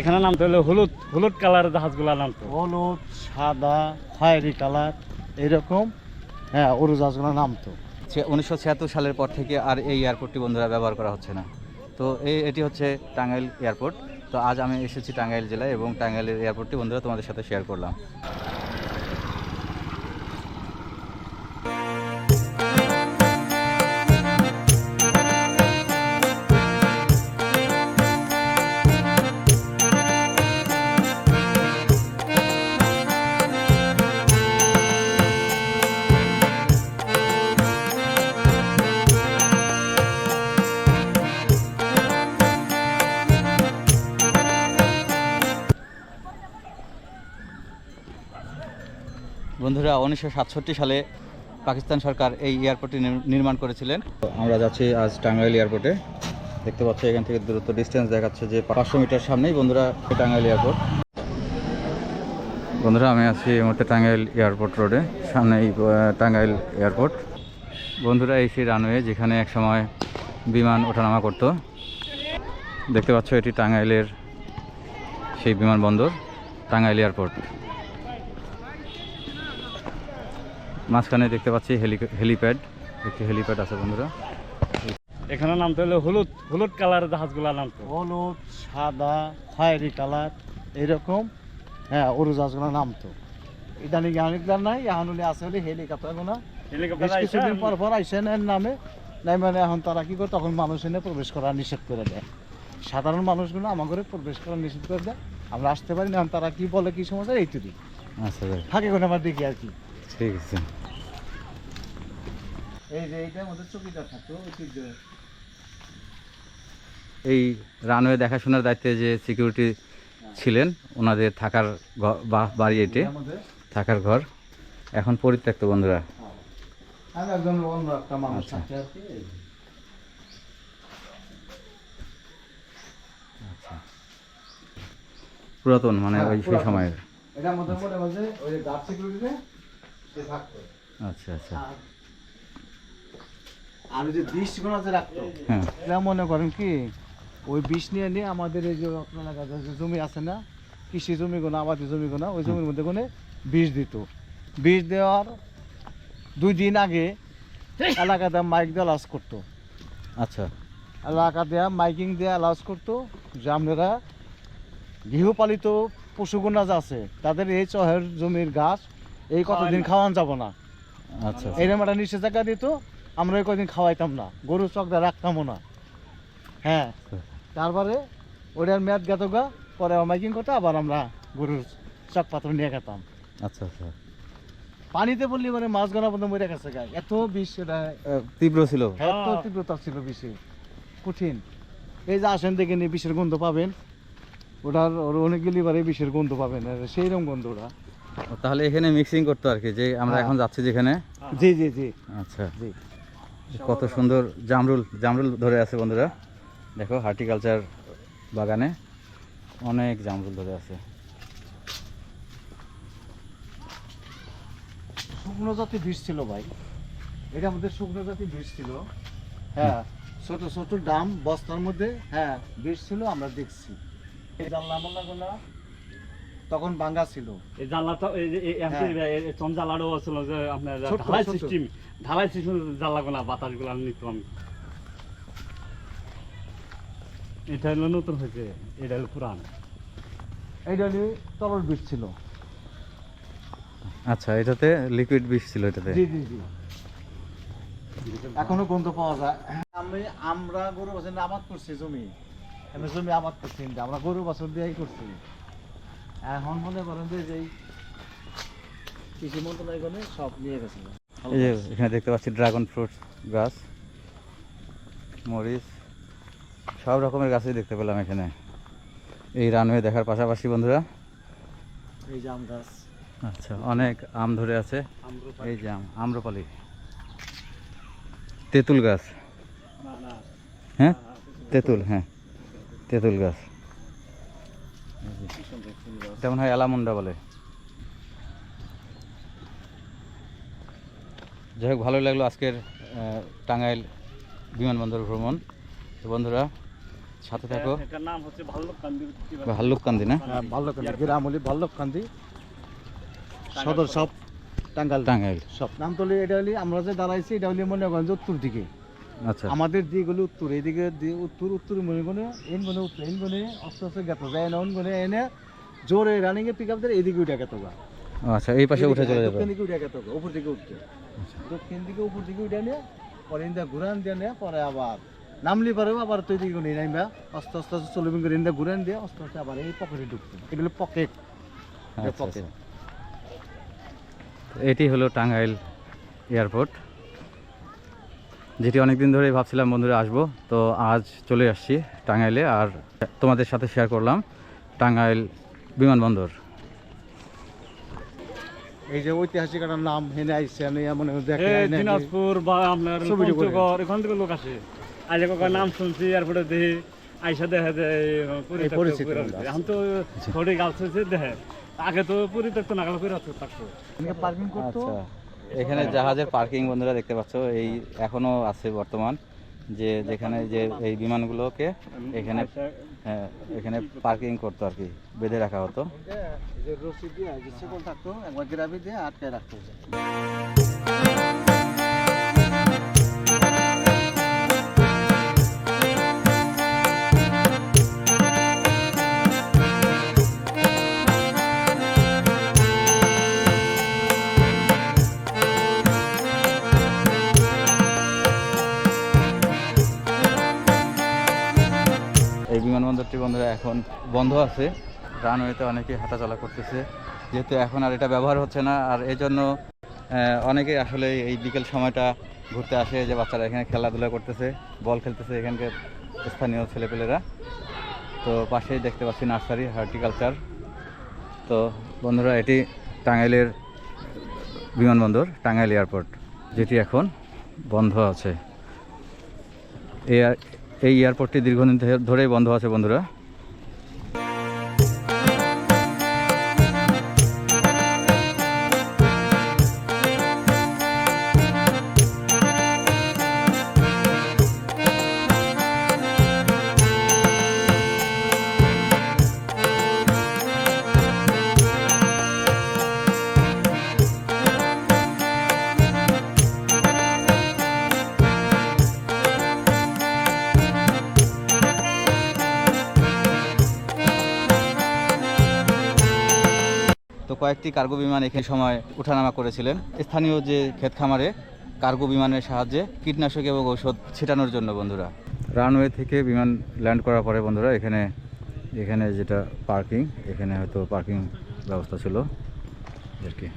এখানে নামতে হলে হলুদ হলুদ কালারের জাহাজগুলো নামতো। হলুদ সাদা খয়েরি কালার এরকম হ্যাঁ ওরু জাহাজগুলো নামতো। উনিশশো ছিয়াত্তর সালের পর থেকে আর এই এয়ারপোর্টটি বন্ধুরা ব্যবহার করা হচ্ছে না। তো এই এটি হচ্ছে টাঙ্গাইল এয়ারপোর্ট তো আজ আমি এসেছি টাঙ্গাইল জেলায় এবং টাঙ্গাইলের এয়ারপোর্টটি বন্ধুরা তোমাদের সাথে শেয়ার করলাম। বন্ধুরা উনিশশো সালে পাকিস্তান সরকার এই এয়ারপোর্টটি নির- নির্মাণ করেছিলেন। আমরা যাচ্ছি আজ টাঙ্গাইল এয়ারপোর্টে। দেখতে পাচ্ছি এখান থেকে দূরত্ব ডিস্টেন্স দেখাচ্ছে যে পাঁচশো মিটার সামনেই বন্ধুরা টাঙ্গাইল এয়ারপোর্ট। বন্ধুরা, আমি আছি এই টাঙ্গাইল এয়ারপোর্ট রোডে সামনে এই টাঙ্গাইল এয়ারপোর্ট। বন্ধুরা, এই সেই রানওয়ে যেখানে এক সময় বিমান ওঠানামা করতো। দেখতে পাচ্ছ এটি টাঙ্গাইলের সেই বিমানবন্দর, টাঙ্গাইল এয়ারপোর্ট। মাঝখানে দেখতে পাচ্ছি হেলি হেলিপ্যাড। একটি হেলিপ্যাড আছে বন্ধুরা। এখানে নামতে হলে হলুদ হলুদ কালারের জাহাজগুলো নামতো হলুদ সাদা খয়েরি কালার এরকম হ্যাঁ উড়োজাহাজগুলো নামতো ইদানিং অনেকবার নাই এখন আছে হলে হেলিকপ্টারগুলো হেলিকপ্টার বেশ কিছুদিন পর পর আইসেন এর নামে। নাই মানে এখন তারা কি করে তখন মানুষ এনে প্রবেশ করা নিষেধ করে দেয়। সাধারণ মানুষগুলো আমাদের প্রবেশ করা নিষেধ করে দেয়। আমরা আসতে পারি না এখন তারা কি বলে কি সমস্যা এইটুকুই আচ্ছা থাকে কোনো আমার দেখি আর কি। ঠিক আছে। এই যে এইটা আমাদের চকিদার থাকতো ঐতিহ্য। এই রানওয়ে দেখাশোনার দায়িত্বে যে সিকিউরিটি ছিলেন ওনাদের থাকার বাড়ি এটি থাকার ঘর। এখন পরিত্যক্ত বন্ধুরা। মানুষ আচ্ছা। কি পুরাতন মানে হ্যাঁ, ওই সেই সময়ের। আচ্ছা। মধ্যে মধ্যে মাঝে ওই গার্ড সিকিউরিটিতে সে থাকতো আচ্ছা আচ্ছা আর ওই যে বিষগুলো যে রাখতো হ্যাঁ। এটা মনে করেন কি ওই বিষ নিয়ে নিয়ে আমাদের এই যে আপনার যে জমি আছে না কৃষি জমিগুলো আবাদি জমিগুলো ওই জমির মধ্যে কোনো বিষ দিত। বিষ দেওয়ার দুই দিন আগে এলাকাতে মাইক দিয়ে লাস করতো। আচ্ছা। এলাকা দেয়া মাইকিং দেয়া অ্যালাউস করতো যে আপনারা গৃহপালিত পশুগুনা যা আছে তাদের এই চহের জমির ঘাস এই কতদিন খাওয়ান যাব না। আচ্ছা আচ্ছা। এরকম একটা নিষেধাজ্ঞা দিত। আমরা কদিন খাওয়াইতাম না। গরু চকটা রাখতামও না। হ্যাঁ তারপরে ওটার মেয়াদ গেত গা পরে মাইকিং করতে আবার আমরা গরুর চক পাত্র নিয়ে গেতাম। আচ্ছা আচ্ছা। পানিতে বললি মানে মাছ গোনা পর্যন্ত মরে গেছে গা। এত বিষ এটা তীব্র ছিল। এত তীব্রতা ছিল বিষে। কঠিন। এই যে আসেন দেখে নিয়ে বিষের গন্ধ পাবেন। ওটার ওর অনেকগুলি বারে বিষের গন্ধ পাবেন সেই রকম গন্ধ ওটা। তাহলে এখানে মিক্সিং করতো আর কি যে আমরা হ্যাঁ। এখন যাচ্ছি যেখানে? জি জি জি। আচ্ছা। জি। কত সুন্দর জামরুল জামরুল ধরে আছে বন্ধুরা। দেখো, হার্টিকালচার বাগানে অনেক জামরুল ধরে আছে। শুকনো জাতি বিষ ছিল ভাই। এটা আমাদের শুকনো জাতি বিষ ছিল। হ্যাঁ ছোট ছোট ডাম, বস্তার মধ্যে হ্যাঁ বিষ ছিল, আমরা দেখছি। এই জানলা মাল্লাগুলা তখন ভাঙ্গা ছিল। এই জানলাটা এই যে এই হ্যাঁ। জানলাটাও ছিল যে আপনার ঢালাই সিস্টেম ঢালাই সিস্টেম জানলাগুলা বাতাসগুলা নিতাম আমি এটা হলো নতুন হয়েছে এটা হলো পুরান। এইটা হলো তরল বিষ ছিল। আচ্ছা এটাতে লিকুইড বিষ ছিল এটাতে? জি জি জি। এখনও গন্ধ পাওয়া যায়। আমি আমরা গরু বছর আবাদ করছি জমি। আমি জমি আবাদ করছি আমরা গরু বছর দিয়েই করছি। এখন মনে করেন যে যেই কৃষি মন্ত্রণালয় সব নিয়ে গেছে। এই যে এখানে দেখতে পাচ্ছি ড্রাগন ফ্রুট গাছ মরিচ সব রকমের গাছই দেখতে পেলাম এখানে। এই রানওয়ে দেখার পাশাপাশি বন্ধুরা। এই জাম গাছ। আচ্ছা অনেক আম ধরে আছে। এই যে আম আম্রপালি। তেঁতুল গাছ। হ্যাঁ? তেঁতুল হ্যাঁ। তেঁতুল গাছ। কি সুন্দর এটা মনে হয় এলামুন্ডা বলে। যাই হোক ভালো লাগল আজকের টাঙ্গাইল বিমানবন্দর ভ্রমণ। তো বন্ধুরা সাথে থাকো। এটার নাম হচ্ছে ভাল্লুক কান্দি ভাল্লুককান্দি না? হ্যাঁ, ভাল্লকান্দি গ্রাম হলি ভাল্লকান্দি সদর সব টাঙ্গাল টাঙ্গাইল। সব। নামতলি এটা হলি আমরা যে দাঁড়াইছি এটা হলি মনে করেন উত্তর দিকে। আচ্ছা। আমাদের দিক হলো উত্তর। এইদিকে উত্তর উত্তর মনে করে এন গনে উত্তর এন গনে আস্তে আস্তে গেত যায় না অন গনে এনে জোরে রানিং এ পিক আপ এদিকে উঠে গেত গা আচ্ছা এই পাশে উঠে চলে যাবে। দক্ষিণ দিকে উঠে গেত গা উপর দিকে উঠতে আচ্ছা। দক্ষিণ দিকে উপর দিকে উঠে নিয়ে পরে ইন্দা ঘুরান দিয়ে নিয়ে পরে আবার নামলি পারে আবার তুই দিকে নিয়ে নামবা আস্তে আস্তে আস্তে চলবিন করে ইন্দা ঘুরান দিয়ে আস্তে আস্তে আবার এই পকেটে ঢুকতে এগুলো পকেট পকেট। এটি হলো টাঙ্গাইল এয়ারপোর্ট। যেটি অনেকদিন ধরেই ভাবছিলাম বন্ধুরা আসব। তো আজ চলে আসছি টাঙ্গাইলে আর তোমাদের সাথে শেয়ার করলাম টাঙ্গাইল বিমানবন্দর। এই যে ঐতিহাসিক একটা নাম হেনে আইসে আমি এমন দেখে এই আইনে- দিনাজপুর বা আপনার পঞ্চগড় এখান থেকে লোক আসে। আজ কাকার নাম শুনছি এরপরে দেখি আইসা দেখা যায় পরিচিত। এখন তো থোড়ি হয়েছে দেখে। আগে তো পরিত্যক্ত নাগাল করে আছে থাকতো। এখানে পার্কিং করতো? আচ্ছা। এখানে জাহাজের পার্কিং বন্ধুরা দেখতে পাচ্ছ এই এখনও আছে বর্তমান। যে যেখানে যে এই বিমানগুলোকে এখানে হ্যাঁ, এখানে পার্কিং করতো আর কি বেঁধে রাখা হতো। দিয়ে থাকতো একবার গ্রাভি দিয়ে আটকে রাখতো। বিমানবন্দরটি বন্ধুরা এখন বন্ধ আছে। রানওয়েতে অনেকে হাঁটাচলা করতেছে। যেহেতু এখন আর এটা ব্যবহার হচ্ছে না, আর এই জন্য অনেকে আসলে এই বিকেল সময়টা ঘুরতে আসে যে বাচ্চারা এখানে খেলাধুলা করতেছে, বল খেলতেছে এখানকার স্থানীয় ছেলেপেলেরা। তো পাশেই দেখতে পাচ্ছি নার্সারি, হর্টিকালচার। তো বন্ধুরা, এটি টাঙ্গাইলের বিমানবন্দর, টাঙ্গাইল এয়ারপোর্ট, যেটি এখন বন্ধ আছে। এয়ার- এই এয়ারপোর্টটি দীর্ঘদিন ধরেই বন্ধ আছে বন্ধুরা। কয়েকটি কার্গো বিমান এখানে সময় ওঠানামা করেছিলেন। স্থানীয় যে ক্ষেত খামারে কার্গো বিমানের সাহায্যে কীটনাশক এবং ঔষধ ছিটানোর জন্য বন্ধুরা। রানওয়ে থেকে বিমান ল্যান্ড করার পরে বন্ধুরা, এখানে এখানে যেটা পার্কিং, এখানে হয়তো পার্কিং ব্যবস্থা ছিল আর কি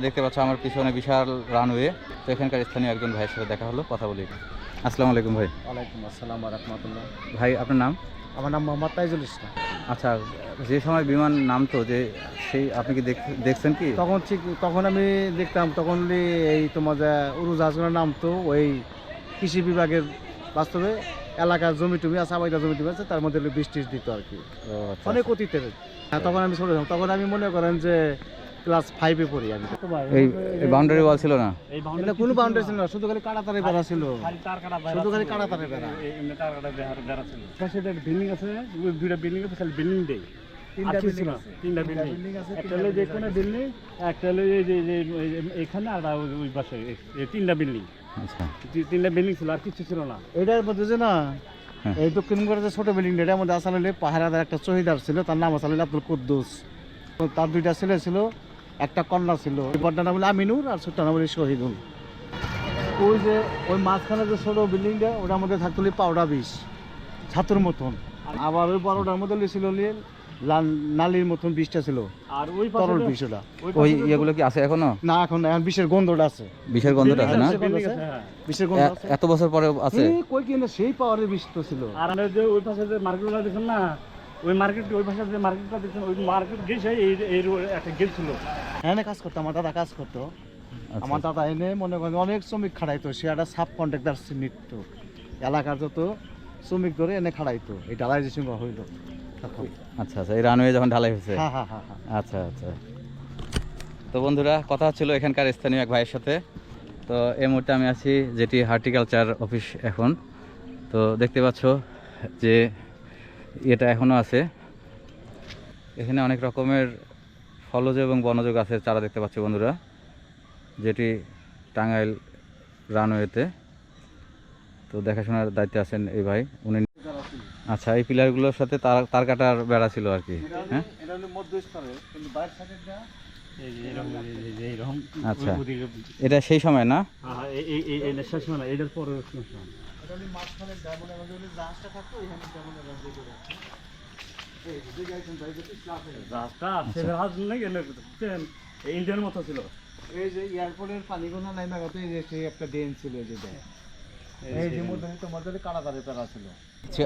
বন্ধুরা দেখতে পাচ্ছ আমার পিছনে বিশাল রানওয়ে। তো এখানকার স্থানীয় একজন ভাইয়ের সাথে দেখা হলো কথা বলি। আসসালামু আলাইকুম ভাই। ওয়ালাইকুম আসসালাম রহমতুল্লাহ। ভাই আপনার নাম? আমার নাম মোহাম্মদ তাইজুল ইসলাম। আচ্ছা যে সময় বিমান নামতো যে সেই আপনি কি দেখছেন কি? তখন ঠিক তখন আমি দেখতাম তখন এই তোমার যে উড়োজাহাজগুলোর নাম তো ওই কৃষি বিভাগের বাস্তবে এলাকার জমি টমি আছে আবাইদা জমি টমি আছে তার মধ্যে বৃষ্টি দিত আর কি। আচ্ছা, অনেক অতীতের। হ্যাঁ তখন আমি ছোট তখন আমি মনে করেন যে ক্লাস ফাইভে পড়ি আমি। এই বাউন্ডারি ওয়াল ছিল না? এটা কোনো বাউন্ডারি ছিল না শুধু খালি কাটা তারে বেড়া ছিল। তার শুধু খালি ছিল। কাটা তারে বেড়া। এমনি তার কাটা বেড়া- বেড়া ছিল। পাশে একটা বিল্ডিং আছে ওই দুইটা বিল্ডিং আছে খালি বিল্ডিং দেই। তিনটা বিল্ডিং একটা হলো যে কোনো বিল্ডিং একটা হলো যে যে এখানে আর ওই- পাশে। তিনটা বিল্ডিং আচ্ছা। তিনটা বিল্ডিং ছিল আর কিছু ছিল না। এটার মধ্যে না হ্যাঁ। এই যে ছোট বিল্ডিং এটার মধ্যে আসলে পাহারাদার একটা চহিদার ছিল তার নাম আসলে আব্দুল কুদ্দুস। তো তার দুইটা ছেলে ছিল একটা কন্যা ছিল। বড়টার নাম হলো আমিনুর আর ছোটটার নাম হলো শহীদুল। ওই যে ওই মাঝখানে যে ছোট বিল্ডিংটা ওটার মধ্যে থাকতো হলো পাউডার বিষ ছাতুর মতন। আবার ওই বড়টার মধ্যে ছিল লাল- নালির মতন বিষটা ছিল। আর ওই তরল তো- বিষ ওটা। ওই ইয়েগুলো কি আছে এখনও? না এখন এখন বিষের গন্ধটা আছে। বিষের গন্ধটা আছে না? হ্যাঁ। বিষের গন্ধ আছে এত বছর পরে আছে। কই কিনা সেই পাওয়ারের বিষ তো ছিল। আর যে ওই পাশে যে মার্কেটগুলো দেখছেন না ওই মার্কেট ওই পাশে যে মার্কেটটা দেখছেন ওই মার্কেট গেছে এই এই একটা গেট ছিল। এনে কাজ করতো আমার দাদা কাজ করতো। আচ্ছা। আমার দাদা এনে মনে করেন অনেক শ্রমিক খাড়াইতো সে একটা সাব কন্ট্রাক্টার নিত। এলাকার যত শ্রমিক ধরে এনে খাড়াইতো এই ডালাইজেশন হইল। আচ্ছা আচ্ছা এই রানওয়ে যখন ঢালাই হয়েছে? হ্যাঁ হ্যাঁ হ্যাঁ হ্যাঁ। আচ্ছা আচ্ছা। তো বন্ধুরা কথা হচ্ছিল এখানকার স্থানীয় এক ভাইয়ের সাথে। তো এই মুহূর্তে আমি আছি যেটি হর্টিকালচার অফিস এখন। তো দেখতে পাচ্ছ যে এটা এখনও আছে। এখানে অনেক রকমের ফলজ এবং বনজ গাছের চারা দেখতে পাচ্ছি বন্ধুরা যেটি টাঙ্গাইল রানওয়েতে। তো দেখাশোনার দায়িত্বে আছেন এই ভাই উনি আচ্ছা এই পিলারগুলোর সাথে তার তার কাটার বেড়া ছিল আর কি হ্যাঁ? এটা হলো মধ্যস্থলে কিন্তু বাইরের সাইডেরটা এই যে এরকম এই যে- এই যে এরকম আচ্ছা। এটা সেই সময় না? এটা মাঝখানে ডায়মন্ড হলো জাহাজটা থাকতো এখানে ডায়মন্ড এমন করে ইন্ডিয়ান মতো ছিল। এই যে এয়ারপোর্টের পানিগুনা সেই একটা ড্রেন ছিল এই যে দেয়। এই যে মধ্যে তোমাদের কারাগারে পেরা ছিল।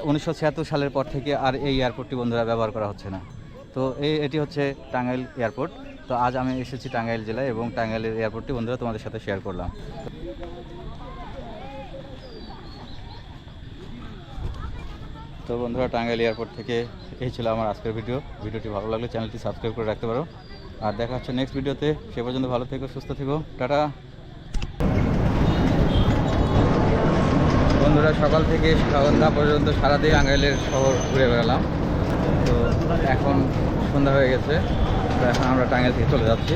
উনিশশো ছিয়াত্তর সালের পর থেকে আর এই এয়ারপোর্টটি বন্ধুরা ব্যবহার করা হচ্ছে না। তো এই এটি হচ্ছে টাঙ্গাইল এয়ারপোর্ট তো আজ আমি এসেছি টাঙ্গাইল জেলায় এবং টাঙ্গাইলের এয়ারপোর্টটি বন্ধুরা তোমাদের সাথে শেয়ার করলাম। তো বন্ধুরা, টাঙ্গাইল এয়ারপোর্ট থেকে এই ছিল আমার আজকের ভিডিও। ভিডিওটি ভালো লাগলে চ্যানেলটি সাবস্ক্রাইব করে রাখতে পারো। আর দেখা হচ্ছে নেক্সট ভিডিওতে। সে পর্যন্ত ভালো থেকো, সুস্থ থেকো। টাটা। বন্ধুরা, সকাল থেকে সন্ধ্যা পর্যন্ত সারাদিন আঙ্গাইলের শহর ঘুরে বেড়ালাম। তো এখন সন্ধ্যা হয়ে গেছে। তো এখন আমরা টাঙ্গাইল থেকে চলে যাচ্ছি।